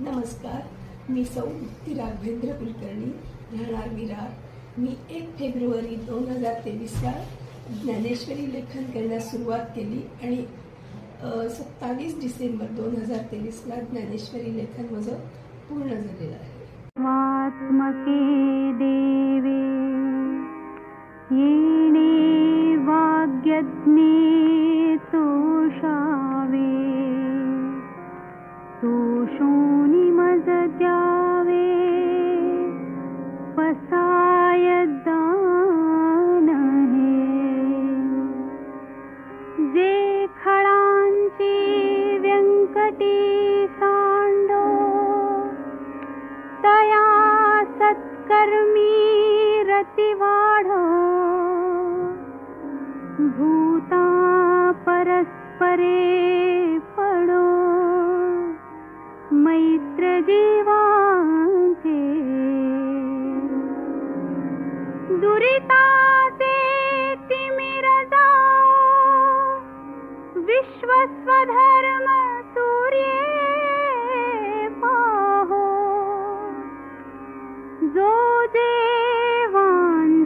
नमस्कार मी सौ ती राघवेंद्र कुलकर्णी राहणार विरार. मी एक फेब्रुवारी दोन हजार तेवीसला ज्ञानेश्वरी लेखन करण्यास सुरुवात केली आणि सत्तावीस डिसेंबर दोन हजार तेवीसला ज्ञानेश्वरी लेखन माझं पूर्ण झालेलं आहे. देवी देवे येणे वाग्यज्ञे द्यावे पसाय दान जे खळांची व्यंकटी सांडो तया सत्कर्मी रतिवाढ भूता परस्परे जीवाे दुरिता तिमिरदा। विश्वस्वधर्म सूर्ये पाहो। जो जेवां